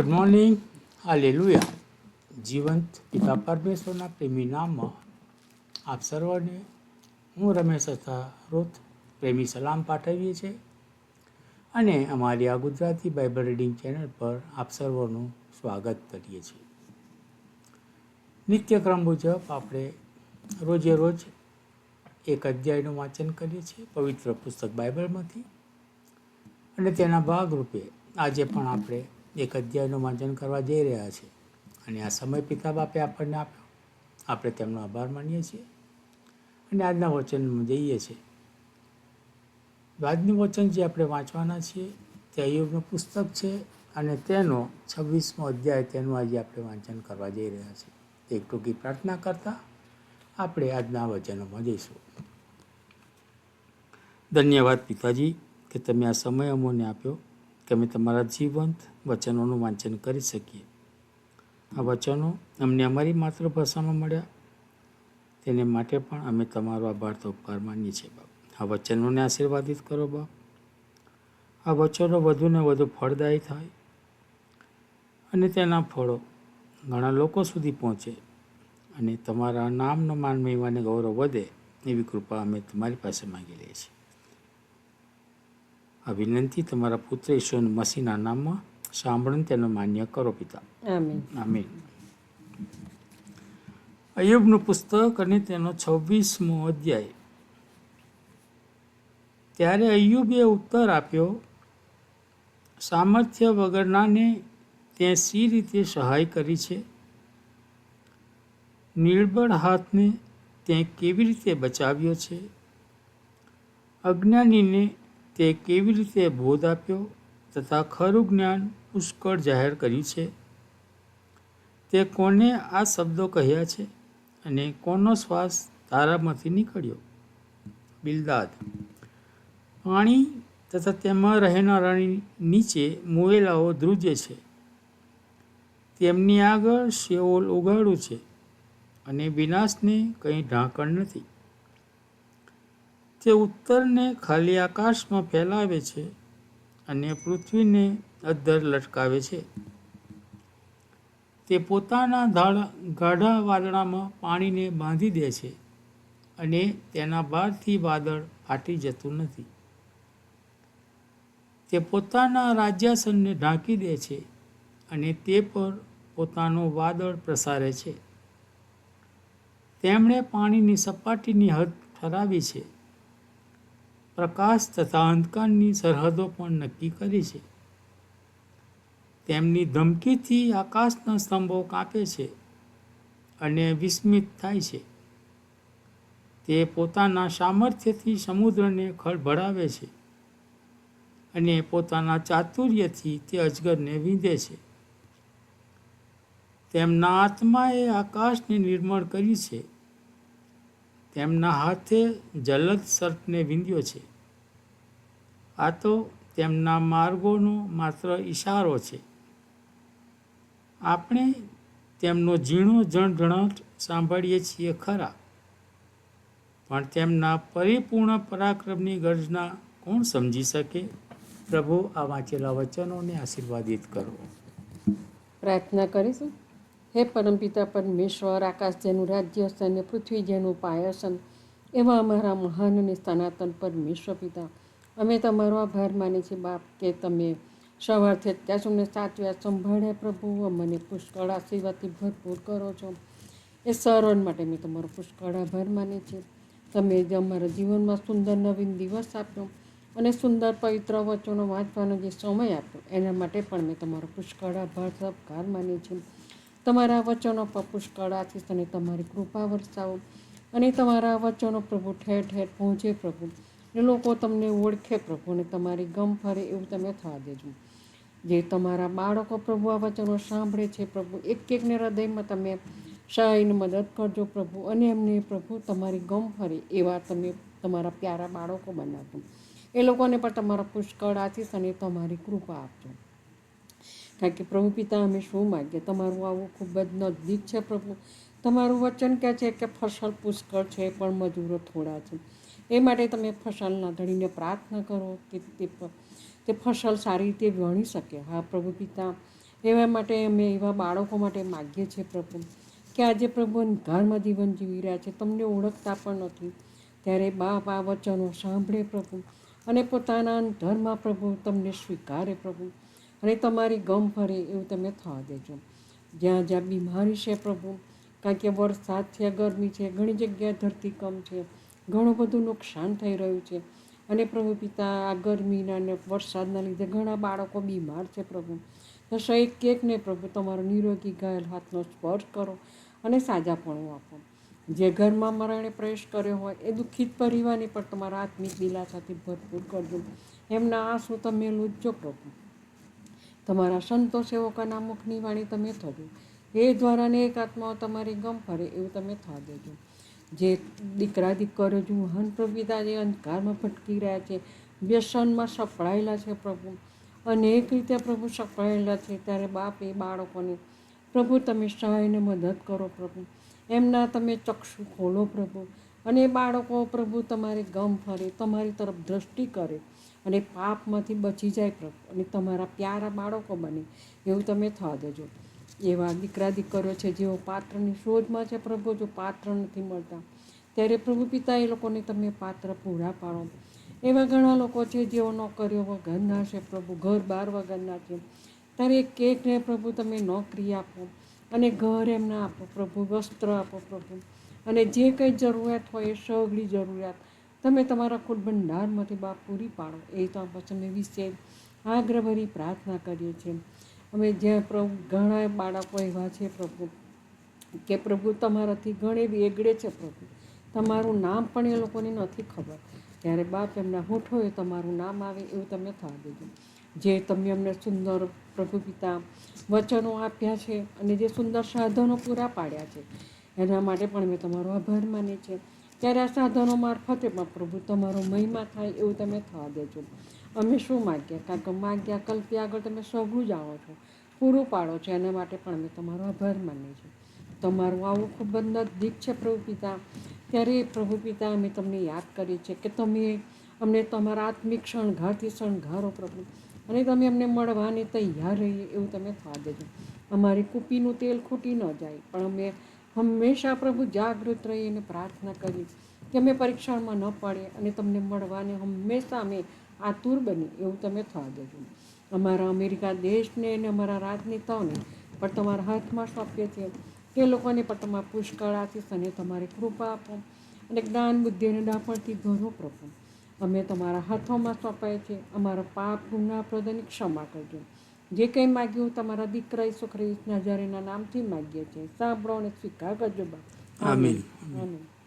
Good morning hallelujah જીવંત પિતા પરમેશ્વરના પ્રેમી નામમાં આપ સર્વને હું રમેશ તથા રોત પ્રેમી સલામ પાઠવીએ છીએ. અને અમારી આ ગુજરાતી બાઇબલ રીડિંગ ચેનલ પર આપ સર્વનું સ્વાગત કરીએ છીએ. નિત્યક્રમ મુજબ આપણે રોજે રોજ એક અધ્યાયનું વાંચન કરીએ છીએ પવિત્ર પુસ્તક બાઇબલમાંથી. અને તેના ભાગરૂપે આજે પણ આપણે એક અધ્યાયનું વાંચન કરવા જઈ રહ્યા છીએ અને આ સમય પિતા બાપે આપણને આપ્યો. આપણે તેમનો આભાર માનીએ છીએ. અને આજના વચનમાં જઈએ છીએ. આજનું વચન જે આપણે વાંચવાના છીએ, તે અયુબનું પુસ્તક છે અને તેનો છવ્વીસમો અધ્યાય તેનું આજે આપણે વાંચન કરવા જઈ રહ્યા છીએ. એક ટૂંકી પ્રાર્થના કરતા આપણે આજના વચનોમાં જઈશું. ધન્યવાદ પિતાજી કે તમે આ સમય અમોને આપ્યો. કે અમે તમારા જીવંત વચનોનું વાંચન કરી શકીએ. આ વચનો અમને અમારી માતૃભાષામાં મળ્યા. તેને માટે પણ અમે તમારો આભાર તો ઉપકાર માનીએ છીએ, બાપ. આ વચનોને આશીર્વાદિત કરો, બાપ. આ વચનો વધુને વધુ ફળદાયી થાય અને તેના ફળો ઘણા લોકો સુધી પહોંચે અને તમારા નામનો માન મહિમાને ગૌરવ વધે એવી કૃપા અમે તમારી પાસે માગી લઈએ છીએ. આ વિનંતી તમારા પુત્ર ઈશ્વર મસીના નામમાં સાંભળીને તેનો માન્ય કરો પિતા. આમીન. અયુબનું પુસ્તક અને તેનો છવ્વીસમો અધ્યાય. ત્યારે અયુબે ઉત્તર આપ્યો સામર્થ્ય વગરનાને તે સી રીતે સહાય કરી છે? નિર્બળ હાથને તે કેવી રીતે બચાવ્યો છે? અજ્ઞાનીને તે કેવી રીતે બોધ આપ્યો તથા ખરું જ્ઞાન પુષ્કળ જાહેર કર્યું છે? તે કોને આ શબ્દો કહ્યા છે અને કોનો શ્વાસ તારામાંથી નીકળ્યો? બિલદાદ. પાણી તથા તેમાં રહેનારાની નીચે મુવેલાઓ ધ્રુજે છે. તેમની આગળ શેઓલ ઉગાડું છે અને વિનાશને કંઈ ઢાંકણ નથી. તે ઉત્તરને ખાલી આકાશમાં ફેલાવે છે અને પૃથ્વીને અદ્ધર લટકાવે છે. તે પોતાના ગાઢા વાદળામાં પાણીને બાંધી દે છે અને તેના બહારથી વાદળ ફાટી જતું નથી. તે પોતાના રાજ્યાસનને ઢાંકી દે છે અને તે પર પોતાનું વાદળ પ્રસારે છે. તેમણે પાણીની સપાટીની હદ ઠરાવી છે પ્રકાશ તથા અંધકારની સરહદો પણ નક્કી કરી છે. તેમની ધમકીથી આકાશના સ્તંભો કાપે છે અને વિસ્મિત થાય છે. તે પોતાના સામર્થ્યથી સમુદ્રને ખળભળાવે છે અને પોતાના ચાતુર્યથી તે અજગરને વિંધે છે. તેમના આત્માએ આકાશને નિર્મળ કરી છે તેમના હાથે જલદ સર્પને વિંધ્યો છે. આ તો તેમના માર્ગોનો માત્ર ઇશારો છે. આપણે તેમનો ઝીણો જણઝણાટ સાંભળીએ છીએ ખરા. પણ તેમના પરિપૂર્ણ પરાક્રમની ગર્જના કોણ સમજી શકે? પ્રભુ, આ વાંચેલા વચનોને આશીર્વાદિત કરો. પ્રાર્થના કરીશું. હે પરમપિતા પરમેશ્વર આકાશ જેનું રાજ્ય છે અને પૃથ્વી જેનું પાયસન, એવા અમારા મહાન અને સનાતન પરમેશ્વર પિતા. અમે તમારો આભાર માની છીએ બાપ, કે તમે સવારથી અત્યાર સુધી સાચવ્યા સંભાળ્યા પ્રભુ, અમને પુષ્કળ આશીર્વાદથી ભરપૂર કરો છો. એ સરળ માટે મેં તમારો પુષ્કળ આભાર માની છે તમે જે અમારા જીવનમાં સુંદર નવીન દિવસ આપ્યો અને સુંદર પવિત્ર વચનો વાંચવાનો જે સમય આપ્યો, એના માટે પણ મેં તમારો પુષ્કળ આભાર સબકાર માની છે તમારા વચનો પર પુષ્કળ આથી અને તમારી કૃપા વરસાવો અને તમારા વચનો પ્રભુ ઠેર ઠેર પહોંચે પ્રભુ. એ લોકો તમને ઓળખે પ્રભુ અને તમારી ગમ ફરે એવું તમે થવા દેજો. જે તમારા બાળકો પ્રભુ આ વચનો સાંભળે છે પ્રભુ એક એકને હૃદયમાં તમે સહાયને મદદ કરજો પ્રભુ અને એમને પ્રભુ તમારી ગમ ફરે એવા તમે તમારા પ્યારા બાળકો બનાવજો. એ લોકોને પણ તમારા પુષ્કળ આશીષ અને તમારી કૃપા આપજો. કારણ કે પ્રભુ પિતા અમે શું માગીએ તમારું આવું ખૂબ જ નજીક છે પ્રભુ. તમારું વચન કહે છે કે ફસલ પુષ્કળ છે, પણ મજૂરો થોડા છે. એ માટે તમે ફસલના ધણીને પ્રાર્થના કરો કે તે તે ફસલ સારી રીતે વણી શકે. હા, પ્રભુ પિતા, એવા માટે અમે એવા બાળકો માટે માગીએ છીએ પ્રભુ કે આજે પ્રભુ ઘરમાં જીવન જીવી રહ્યા છે, તમને ઓળખતા પણ નથી. ત્યારે બાપ આ વચનો સાંભળે પ્રભુ અને પોતાના ધર્મમાં પ્રભુ તમને સ્વીકારે પ્રભુ. અને તમારી ગમ ફરે એવું તમે થવા દેજો. જ્યાં જ્યાં બીમારી છે પ્રભુ, કારણ કે વરસાદ છે, ગરમી છે, ઘણી જગ્યાએ ધરતીકંપ છે, ઘણું બધું નુકસાન થઈ રહ્યું છે. અને પ્રભુ પિતા, આ ગરમીના અને વરસાદના લીધે ઘણા બાળકો બીમાર છે પ્રભુ. તો એક એકને પ્રભુ, તમારો નિરોગી ઘાયલ હાથનો સ્પર્શ કરો અને સાજાપણું આપો. જે ઘરમાં મરણે પ્રવેશ કર્યો હોય, એ દુઃખિત પરિવારની પણ તમારા આત્મિક દિલાસાથી ભરપૂર કરજો. એમના આંસુ તમે લૂજો પ્રભુ. તમારા સંતો સેવકોના મુખની વાણી તમે થજો એ દ્વારાને એક આત્માઓ તમારી ગમ ફરે એવું તમે થવા દેજો જે દીકરા દીકરીઓ જો મહાન પ્રભુતા જે અંધકારમાં ભટકી રહ્યા છે, વ્યસનમાં સફળાયેલા છે પ્રભુ. અનેક રીતે પ્રભુ સફળાયેલા છે, ત્યારે બાપ એ બાળકોને, પ્રભુ, તમે સહાયને મદદ કરો પ્રભુ. એમના તમે ચક્ષુ ખોલો પ્રભુ. અને બાળકો, પ્રભુ, તમારે ગમ ફરે, તમારી તરફ દ્રષ્ટિ કરે. અને પાપમાંથી બચી જાય પ્રભુ. અને તમારા પ્યારા બાળકો બને. એવું તમે થવા દેજો. એવા દીકરા દીકરીઓ છે, જેઓ પાત્રની શોધમાં છે પ્રભુ, જો પાત્ર નથી મળતા. ત્યારે પ્રભુ પિતા એ લોકોને તમે પાત્ર પૂરા પાડો. એવા ઘણા લોકો છે, જેઓ નોકરીઓ વગરના છે પ્રભુ, ઘર બહાર વગરના છે. ત્યારે એક એકને પ્રભુ તમે નોકરી આપો અને ઘર એમના આપો પ્રભુ, વસ્ત્ર આપો પ્રભુ. અને જે કંઈ જરૂરિયાત હોય એ સગળી જરૂરિયાત તમે તમારા કુલ ભંડારમાંથી બાપ પૂરી પાડો. એ તો અમે વિશે આગ્રહભરી પ્રાર્થના કરીએ છીએ. અમે જ્યાં પ્રભુ, ઘણા બાળકો એવા છે પ્રભુ, કે પ્રભુ તમારાથી ઘણી એગડે છે પ્રભુ. તમારું નામ પણ એ લોકોને નથી ખબર. ત્યારે બાપ એમના હોઠોએ તમારું નામ આવે એવું તમે થવા દેજો. જે તમે અમને સુંદર પ્રભુ પિતા વચનો આપ્યા છે અને જે સુંદર સાધનો પૂરા પાડ્યા છે, એના માટે પણ અમે તમારો આભાર માનીએ છીએ. ત્યારે આ સાધનો મારફતે પણ પ્રભુ, તમારો મહિમા થાય એવું તમે થવા દેજો. અમે શું માગ્યા કારણ કે માગ્યા કલ્પી આગળ તમે સઘળું આવો છો, પૂરું પાડો છો, એના માટે પણ અમે તમારો આભાર માનીએ છીએ. તમારું આવું ખૂબ જ નજીક છે પ્રભુ પિતા. ત્યારે પ્રભુ પિતા, અમે તમને યાદ કરીએ છીએ કે તમે અમને તમારા આત્મિક શણગારથી શણગારો પ્રભુ. અને તમે અમને મળવાની તૈયાર રહીએ એવું તમે થવા દેજો. અમારી કૂપીનું તેલ ખૂટી ન જાય, પણ અમે હંમેશા પ્રભુ જાગૃત રહીને પ્રાર્થના કરી કે અમે પરીક્ષણમાં ન પડે અને તમને મળવાને હંમેશા અમે આતુર બની, એવું તમે થવા દેજો. અમારા અમેરિકા દેશને અને અમારા રાજનેતાઓને પણ તમારા હાથમાં સોંપીએ છીએ. તે લોકોને પણ તમારા પુષ્કળ આશીષ અને તમારી કૃપા આપો અને જ્ઞાન, બુદ્ધિ અને ડાપણથી ઘણો પ્રભુ. અમે તમારા હાથોમાં સોંપાય છે અમારા પાપ, ગુના પ્રદાની ક્ષમા કરજો. જે કંઈ માગ્યું તમારા દીકરા ઈસુ ખ્રિસ્ત નામથી માગીએ છીએ. સાંભળો અને સ્વીકાર કરજો બાપ. આમીન. આમીન.